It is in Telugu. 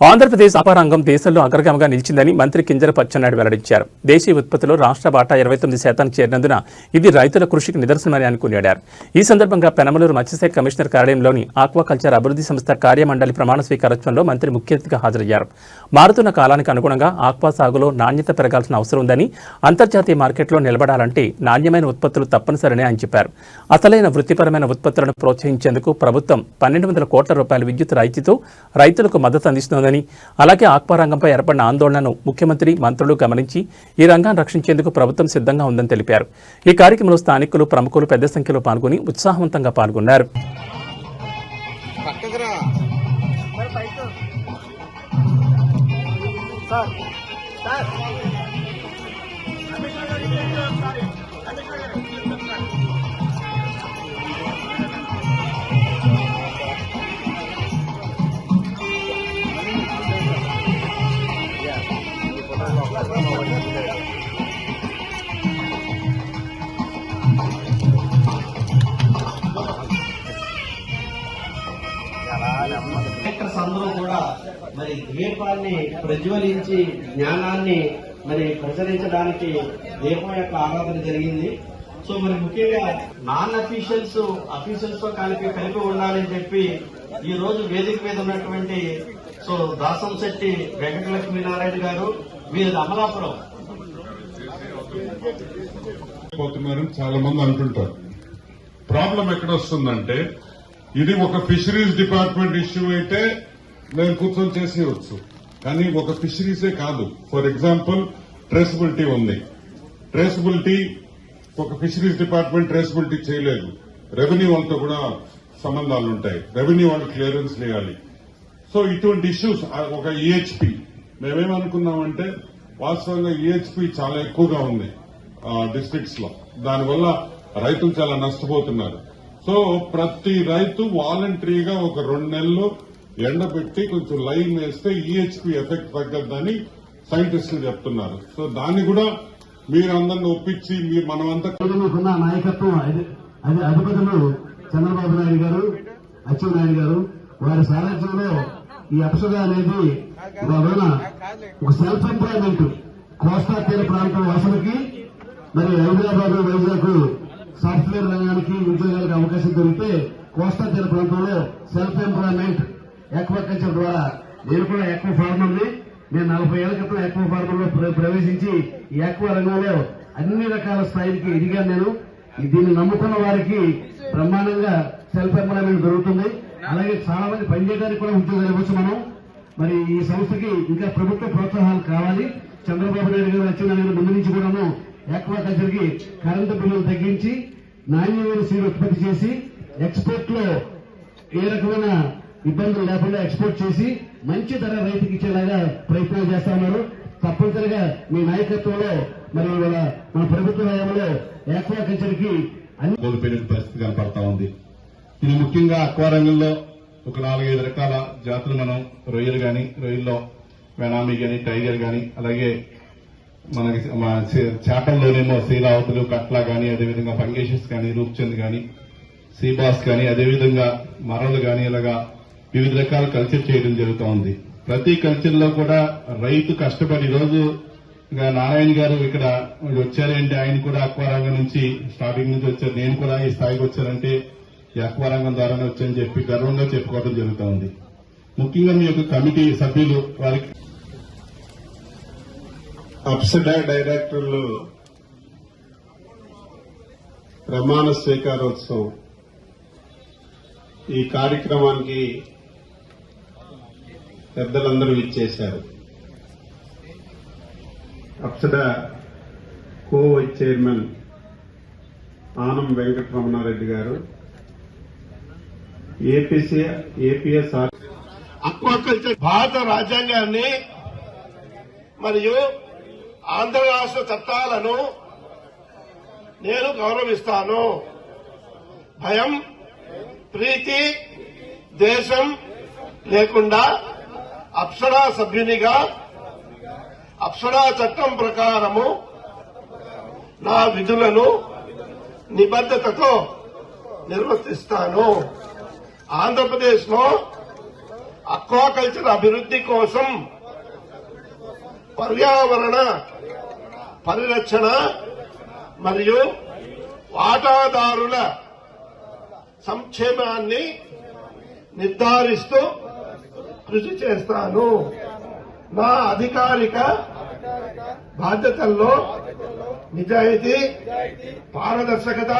ఆంధ్రప్రదేశ్ అపారంగం దేశంలో అగ్రగామిగా నిలిచిందని మంత్రి కింజరపు అచ్చెన్నాయుడు వెల్లడించారు. దేశీయ ఉత్పత్తిలో రాష్ట్ర బాటా ఇరవై తొమ్మిది శాతానికి చేరినందున ఇది రైతుల కృషికి నిదర్శనమని అని కొనియాడారు ఈ సందర్భంగా పెనమలూరు మత్స్యశాఖ కమిషనర్ కార్యాలయంలోని ఆక్వాకల్చర్ అభివృద్ధి సంస్థ కార్యమండలి ప్రమాణ స్వీకారోత్సవంలో మంత్రి ముఖ్య అతిథిగా హాజరయ్యారు. మారుతున్న కాలానికి అనుగుణంగా ఆక్వా సాగులో నాణ్యత పెరగాల్సిన అవసరం ఉందని అంతర్జాతీయ మార్కెట్లో నిలబడాలంటే నాణ్యమైన ఉత్పత్తులు తప్పనిసరని ఆయన చెప్పారు. అసలైన వృత్తిపరమైన ఉత్పత్తులను ప్రోత్సహించేందుకు ప్రభుత్వం పన్నెండు వందల కోట్ల రూపాయల విద్యుత్ రాయితీతో రైతులకు మద్దతు అందిస్తోందని అలాగే ఆక్వా రంగంపై ఏర్పడిన ఆందోళనను ముఖ్యమంత్రి మంత్రులు గమనించి ఈ రంగాన్ని రక్షించేందుకు ప్రభుత్వం సిద్ధంగా ఉందని తెలిపారు. ఈ కార్యక్రమంలో స్థానికులు ప్రముఖులు పెద్ద సంఖ్యలో పాల్గొని ఉత్సాహవంతంగా పాల్గొన్నారు. డాక్టర్స్ అందరూ కూడా మరి దీపాన్ని ప్రజ్వలించి జ్ఞానాన్ని మరి ప్రచురించడానికి దీపం యొక్క ఆరాధన జరిగింది. సో మరి ముఖ్యంగా నాన్ అఫీషియల్స్ అఫీషియల్స్తో కలిపి కలిపి ఉండాలని చెప్పి ఈ రోజు వేదిక మీద ఉన్నటువంటి సో దాసం శెట్టి వెంకటలక్ష్మీనారాయణ గారు వీరి అమలాపురం. పోతున్నారని చాలా మంది అంటుంటారు. ప్రాబ్లం ఎక్కడ వస్తుందంటే ఇది ఒక ఫిషరీస్ డిపార్ట్మెంట్ ఇష్యూ అయితే నేను కూర్చొని చేసేయచ్చు. కానీ ఒక ఫిషరీసే కాదు. ఫర్ ఎగ్జాంపుల్ ట్రేసబిలిటీ ఉంది. ట్రేసబిలిటీ ఒక ఫిషరీస్ డిపార్ట్మెంట్ ట్రేసబిలిటీ చేయలేదు. రెవెన్యూ వాళ్ళతో కూడా సంబంధాలు ఉంటాయి. రెవెన్యూ వాళ్ళు క్లియరెన్స్ చేయాలి సో ఇటువంటి ఇష్యూస్ ఒక ఈహెచ్పి మేమేమనుకున్నామంటే వాస్తవంగా ఈహెచ్పి చాలా ఎక్కువగా ఉంది డిస్ట్రిక్ట్స్లో దానివల్ల రైతులు చాలా నష్టపోతున్నారు. సో ప్రతి రైతు వాలంటరీగా ఒక రెండు నెలలు ఎండబెట్టి కొంచెం లైన్ వేస్తే ఈహెచ్పి ఎఫెక్ట్ తగ్గద్దని సైంటిస్టులు చెప్తున్నారు. సో దాన్ని కూడా మీరందరిని ఒప్పించి మీరు మనమంతా ఉన్న నాయకత్వం అది అధిపతులు చంద్రబాబు నాయుడు గారు అచ్చెన్నాయుడు గారు వారి సారథ్యంలో ఈ అప్సద అనేది ఒక వలన ఒక సెల్ఫ్ ఎంప్లాయ్మెంట్ కోస్తా తీర ప్రాంతం వాసులకి మరి హైదరాబాద్ వైజాగ్ సాఫ్ట్వేర్ రంగానికి ఉద్యోగాలకు అవకాశం దొరికితే కోస్తా తీర ప్రాంతంలో సెల్ఫ్ ఎంప్లాయ్మెంట్ ఎక్వాకల్చర్ ద్వారా. నేను కూడా ఎక్కువ ఫార్మర్ని. నేను నలభై ఏళ్ళ క్రితం ఎక్కువ ఫార్మర్లో ప్ర- ప్రవేశించి ఈ ఎక్కువ రంగంలో అన్ని రకాల స్థాయికి ఎదిగాను నేను. దీన్ని నమ్ముకున్న వారికి బ్రహ్మాండంగా సెల్ఫ్ ఎంప్లాయ్మెంట్ దొరుకుతుంది. అలాగే చాలా మంది పనిచేయడానికి కూడా ఉద్యోగాలు ఇవ్వచ్చు మనం. మరి ఈ సంస్థకి ఇంకా ప్రభుత్వ ప్రోత్సాహాలు కావాలి. చంద్రబాబు నాయుడు గారు అచ్చెన్నాయుడు గారు ముందు నుంచి కూడాను ఆక్వాకల్చర్కి కరెంటు బిల్లులు తగ్గించి నాణ్యమైన సీడ్ ఉత్పత్తి చేసి ఎక్స్పోర్ట్లో ఏ రకమైన ఇబ్బందులు లేకుండా ఎక్స్పోర్ట్ చేసి మంచి ధర రైతుకి ఇచ్చేలాగా ప్రయత్నాలు చేస్తా ఉన్నారు. తప్పనిసరిగా మీ నాయకత్వంలో మరి ఇవాళ మన ప్రభుత్వ హయాంలో ఆక్వాకల్చర్కి అన్ని కోల్పోయిన పరిస్థితి కనపడతా ఉంది. ఇది ముఖ్యంగా అక్వారంగంలో ఒక నాలుగైదు రకాల జాతులు మనం రొయ్యలు గాని రొయ్యల్లో వెనామీ గాని టైగర్ గాని అలాగే మనకి చే- చేపల్లోనేమో శీలావతులు కట్ల కానీ అదేవిధంగా ఫంగేషన్స్ కానీ రూప్చంద్ కానీ సీబాస్ కానీ అదేవిధంగా మరలు కానీ ఇలాగా వివిధ రకాల కల్చర్ చేయడం జరుగుతూ ఉంది. ప్రతి కల్చర్లో కూడా రైతు కష్టపడి రోజు ఇంకా నారాయణ గారు ఇక్కడ వచ్చారంటే ఆయన కూడా అక్వారంగం నుంచి స్టార్టింగ్ నుంచి వచ్చారు. నేను కూడా ఈ స్థాయికి వచ్చానంటే ఈ అక్వారంగం ద్వారానే వచ్చానని చెప్పి గర్వంగా చెప్పుకోవడం జరుగుతూ ఉంది. ముఖ్యంగా మీ యొక్క కమిటీ సభ్యులు వారికి అప్సడా డైరెక్టర్లు ప్రమాణ స్వీకారోత్సవం. ఈ కార్యక్రమానికి పెద్దలందరూ ఇచ్చేశారు APSADA co vice chairman Anam Venkataramana Reddy గారు ఏపీసీ ఏపీఎస్ఆర్ అక్వాకల్చర్ భారత రాజ్యాంగాన్ని మరియు ఆంధ్ర రాష్ట్ర చట్టాలను నేను గౌరవిస్తాను. భయం ప్రీతి దేశం లేకుండా అప్సరా సభ్యునిగా అప్సరా చట్టం ప్రకారము నా విధులను నిబద్ధతతో నిర్వర్తిస్తాను. ఆంధ్రప్రదేశ్లో అక్వాకల్చర్ అభివృద్ధి కోసం పర్యావరణ పరిరక్షణ మరియు వాటాదారుల సంక్షేమాన్ని నిర్ధారిస్తూ కృషి చేస్తాను. నా అధికారిక బాధ్యతల్లో నిజాయితీ పారదర్శకత